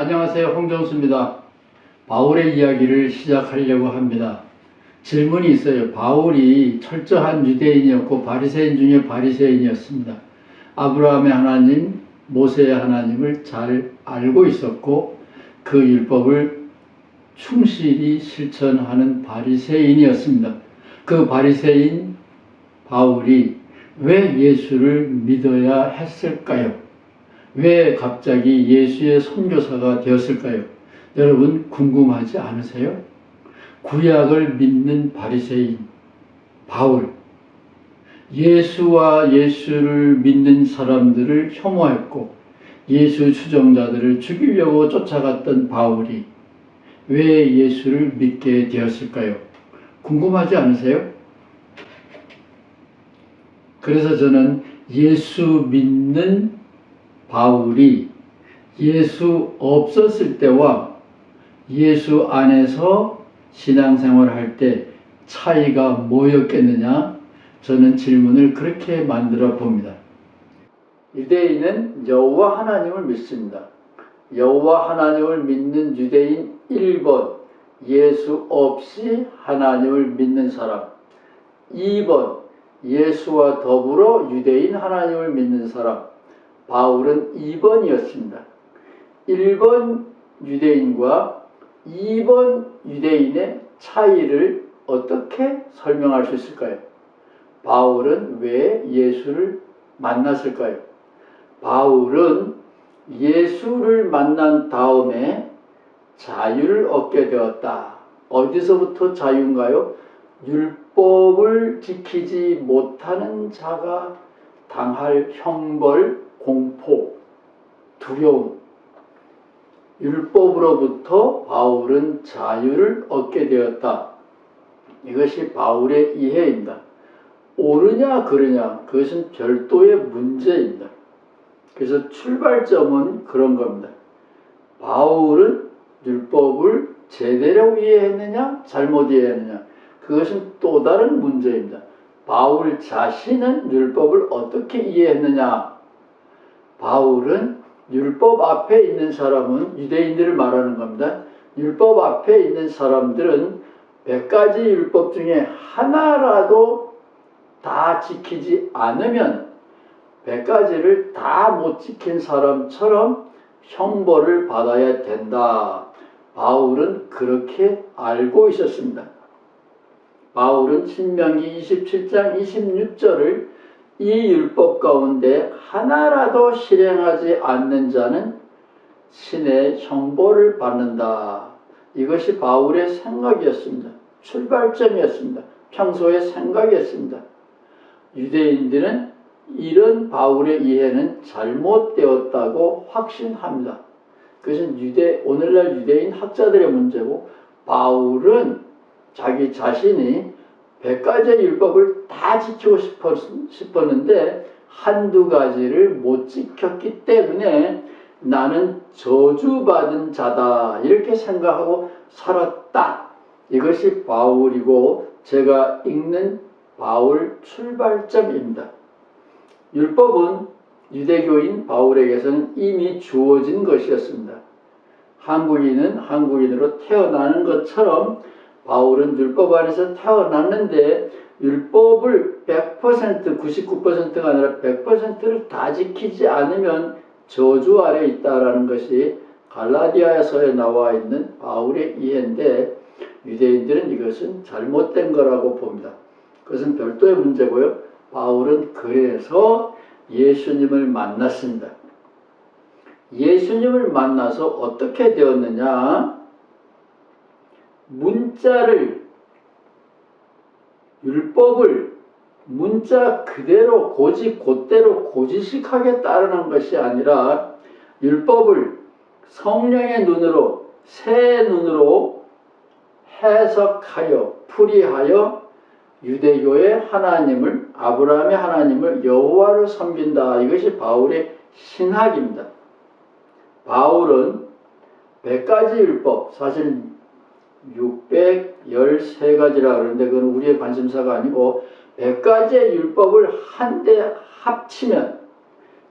안녕하세요. 홍정수입니다. 바울의 이야기를 시작하려고 합니다. 질문이 있어요. 바울이 철저한 유대인이었고 바리새인 중에 바리새인이었습니다. 아브라함의 하나님, 모세의 하나님을 잘 알고 있었고 그 율법을 충실히 실천하는 바리새인이었습니다. 그 바리새인 바울이 왜 예수를 믿어야 했을까요? 왜 갑자기 예수의 선교사가 되었을까요? 여러분 궁금하지 않으세요? 구약을 믿는 바리새인 바울 예수와 예수를 믿는 사람들을 혐오했고 예수 추종자들을 죽이려고 쫓아갔던 바울이 왜 예수를 믿게 되었을까요? 궁금하지 않으세요? 그래서 저는 예수 믿는 바울이 예수 없었을 때와 예수 안에서 신앙생활을 할때 차이가 뭐였겠느냐? 저는 질문을 그렇게 만들어 봅니다. 유대인은 여호와 하나님을 믿습니다. 여호와 하나님을 믿는 유대인 1번 예수 없이 하나님을 믿는 사람 2번 예수와 더불어 유대인 하나님을 믿는 사람 바울은 2번이었습니다. 1번 유대인과 2번 유대인의 차이를 어떻게 설명할 수 있을까요? 바울은 왜 예수를 만났을까요? 바울은 예수를 만난 다음에 자유를 얻게 되었다. 어디서부터 자유인가요? 율법을 지키지 못하는 자가 당할 형벌, 공포, 두려움. 율법으로부터 바울은 자유를 얻게 되었다. 이것이 바울의 이해입니다. 옳으냐, 그르냐, 그것은 별도의 문제입니다. 그래서 출발점은 그런 겁니다. 바울은 율법을 제대로 이해했느냐, 잘못 이해했느냐, 그것은 또 다른 문제입니다. 바울 자신은 율법을 어떻게 이해했느냐? 바울은 율법 앞에 있는 사람은 유대인들을 말하는 겁니다. 율법 앞에 있는 사람들은 100가지 율법 중에 하나라도 다 지키지 않으면 100가지를 다 못 지킨 사람처럼 형벌을 받아야 된다. 바울은 그렇게 알고 있었습니다. 바울은 신명기 27장 26절을 이 율법 가운데 하나라도 실행하지 않는 자는 신의 형벌을 받는다. 이것이 바울의 생각이었습니다. 출발점이었습니다. 평소의 생각이었습니다. 유대인들은 이런 바울의 이해는 잘못되었다고 확신합니다. 그것은 유대 오늘날 유대인 학자들의 문제고 바울은 자기 자신이 백 가지의 율법을 다 지키고 싶었, 는데 한두 가지를 못 지켰기 때문에 나는 저주받은 자다 이렇게 생각하고 살았다. 이것이 바울이고 제가 읽는 바울 출발점입니다. 율법은 유대교인 바울에게서는 이미 주어진 것이었습니다. 한국인은 한국인으로 태어나는 것처럼 바울은 율법 안에서 태어났는데 율법을 100% 99%가 아니라 100%를 다 지키지 않으면 저주 아래 있다라는 것이 갈라디아서에 나와 있는 바울의 이해인데 유대인들은 이것은 잘못된 거라고 봅니다. 그것은 별도의 문제고요. 바울은 그래서 예수님을 만났습니다. 예수님을 만나서 어떻게 되었느냐? 문자를 율법을 문자 그대로 고지 곧대로 고지식하게 따르는 것이 아니라 율법을 성령의 눈으로 새 눈으로 해석하여 풀이하여 유대교의 하나님을 아브라함의 하나님을 여호와를 섬긴다. 이것이 바울의 신학입니다. 바울은 100가지 율법 사실 613가지라 그러는데 그건 우리의 관심사가 아니고 100가지의 율법을 한데 합치면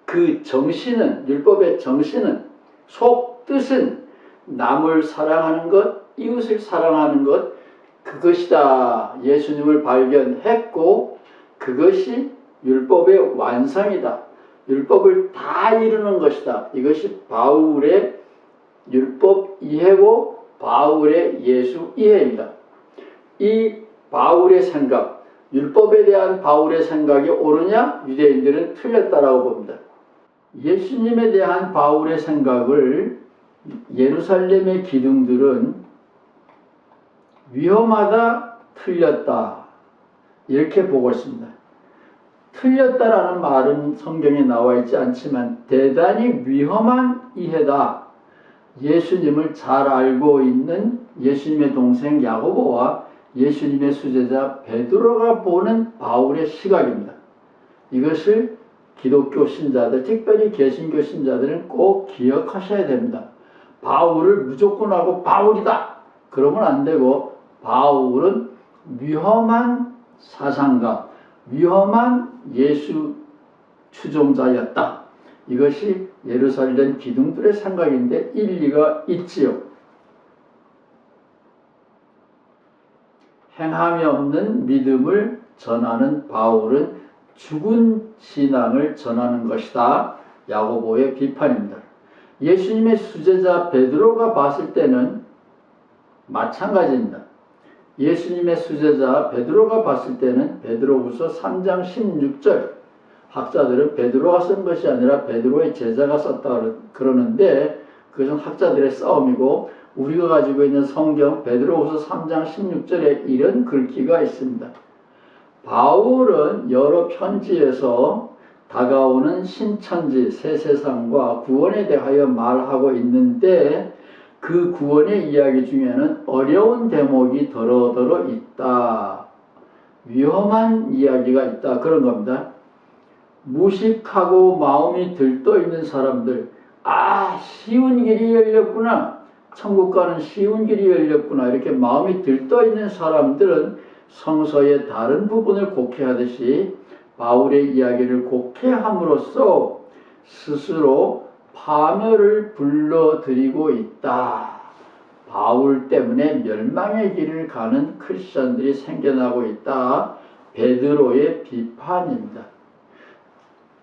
그 정신은 율법의 정신은 속 뜻은 남을 사랑하는 것, 이웃을 사랑하는 것, 그것이다. 예수님을 발견했고, 그것이 율법의 완성이다. 율법을 다 이루는 것이다. 이것이 바울의 율법 이해고 바울의 예수 이해입니다. 이 바울의 생각, 율법에 대한 바울의 생각이 옳으냐? 유대인들은 틀렸다라고 봅니다. 예수님에 대한 바울의 생각을 예루살렘의 기둥들은 위험하다, 틀렸다. 이렇게 보고 있습니다. 틀렸다라는 말은 성경에 나와 있지 않지만 대단히 위험한 이해다. 예수님을 잘 알고 있는 예수님의 동생 야고보와 예수님의 수제자 베드로가 보는 바울의 시각입니다. 이것을 기독교 신자들, 특별히 개신교 신자들은 꼭 기억하셔야 됩니다. 바울을 무조건 하고 바울이다. 그러면 안 되고 바울은 위험한 사상가, 위험한 예수 추종자였다. 이것이 예루살렘 기둥들의 생각인데 일리가 있지요. 행함이 없는 믿음을 전하는 바울은 죽은 신앙을 전하는 것이다. 야고보의 비판입니다. 예수님의 수제자 베드로가 봤을 때는 마찬가지입니다. 예수님의 수제자 베드로가 봤을 때는 베드로후서 3장 16절 학자들은 베드로가 쓴 것이 아니라 베드로의 제자가 썼다 그러는데 그것은 학자들의 싸움이고 우리가 가지고 있는 성경 베드로후서 3장 16절에 이런 글귀가 있습니다. 바울은 여러 편지에서 다가오는 신천지 새 세상과 구원에 대하여 말하고 있는데 그 구원의 이야기 중에는 어려운 대목이 더러더러 있다. 위험한 이야기가 있다. 그런 겁니다. 무식하고 마음이 들떠 있는 사람들, 아, 쉬운 길이 열렸구나. 천국 가는 쉬운 길이 열렸구나. 이렇게 마음이 들떠 있는 사람들은 성서의 다른 부분을 곡해하듯이 바울의 이야기를 곡해함으로써 스스로 파멸을 불러들이고 있다. 바울 때문에 멸망의 길을 가는 크리스천들이 생겨나고 있다. 베드로의 비판입니다.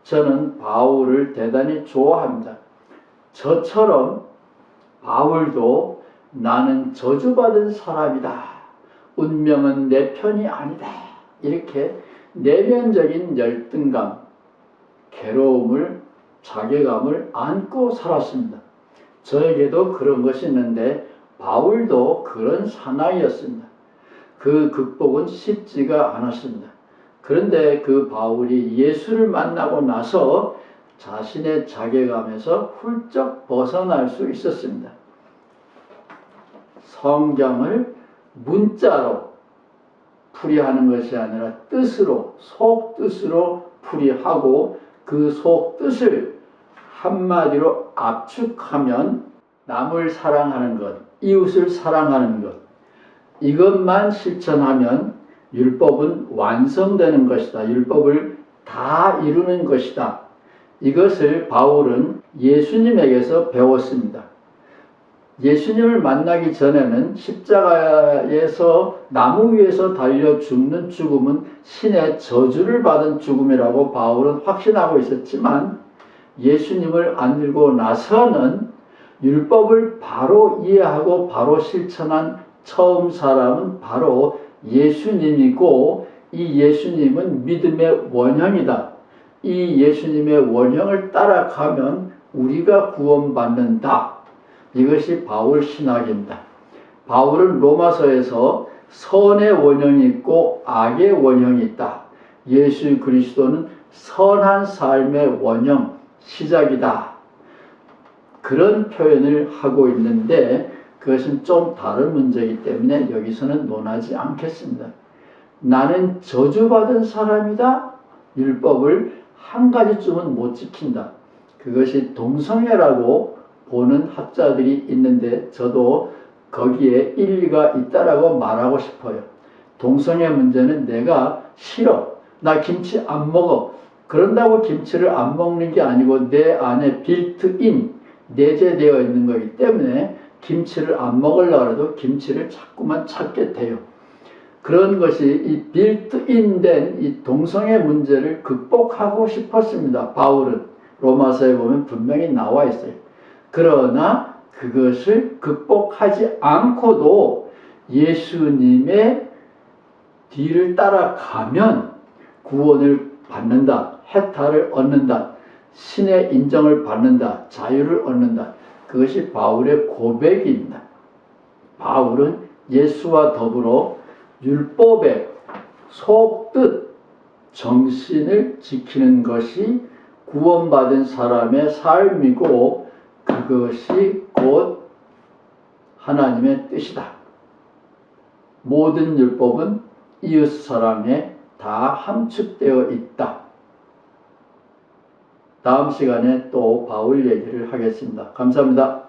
저는 바울을 대단히 좋아합니다. 저처럼 바울도 나는 저주받은 사람이다. 운명은 내 편이 아니다. 이렇게 내면적인 열등감, 괴로움을, 자괴감을 안고 살았습니다. 저에게도 그런 것이 있는데 바울도 그런 사나이였습니다. 그 극복은 쉽지가 않았습니다. 그런데 그 바울이 예수를 만나고 나서 자신의 자괴감에서 훌쩍 벗어날 수 있었습니다. 성경을 문자로 풀이하는 것이 아니라 뜻으로, 속 뜻으로 풀이하고 그 속 뜻을 한마디로 압축하면 남을 사랑하는 것, 이웃을 사랑하는 것, 이것만 실천하면 율법은 완성되는 것이다. 율법을 다 이루는 것이다. 이것을 바울은 예수님에게서 배웠습니다. 예수님을 만나기 전에는 십자가에서 나무 위에서 달려 죽는 죽음은 신의 저주를 받은 죽음이라고 바울은 확신하고 있었지만 예수님을 안들고 나서는 율법을 바로 이해하고 바로 실천한 처음 사람은 바로 예수님이고 이 예수님은 믿음의 원형이다. 이 예수님의 원형을 따라가면 우리가 구원받는다. 이것이 바울 신학입니다. 바울은 로마서에서 선의 원형이 있고 악의 원형이 있다. 예수 그리스도는 선한 삶의 원형, 시작이다. 그런 표현을 하고 있는데 그것은 좀 다른 문제이기 때문에 여기서는 논하지 않겠습니다. 나는 저주받은 사람이다. 율법을 한 가지쯤은 못 지킨다. 그것이 동성애라고 보는 학자들이 있는데 저도 거기에 일리가 있다라고 말하고 싶어요. 동성애 문제는 내가 싫어. 나 김치 안 먹어. 그런다고 김치를 안 먹는 게 아니고 내 안에 빌트인 내재되어 있는 거기 때문에 김치를 안 먹으려고 해도 김치를 자꾸만 찾게 돼요. 그런 것이 이 빌트인된 이 동성애 문제를 극복하고 싶었습니다. 바울은 로마서에 보면 분명히 나와 있어요. 그러나 그것을 극복하지 않고도 예수님의 뒤를 따라가면 구원을 받는다. 해탈을 얻는다. 신의 인정을 받는다. 자유를 얻는다. 그것이 바울의 고백입니다. 바울은 예수와 더불어 율법의 속뜻 정신을 지키는 것이 구원받은 사람의 삶이고 그것이 곧 하나님의 뜻이다. 모든 율법은 이웃 사람에 다 함축되어 있다. 다음 시간에 또 바울 얘기를 하겠습니다. 감사합니다.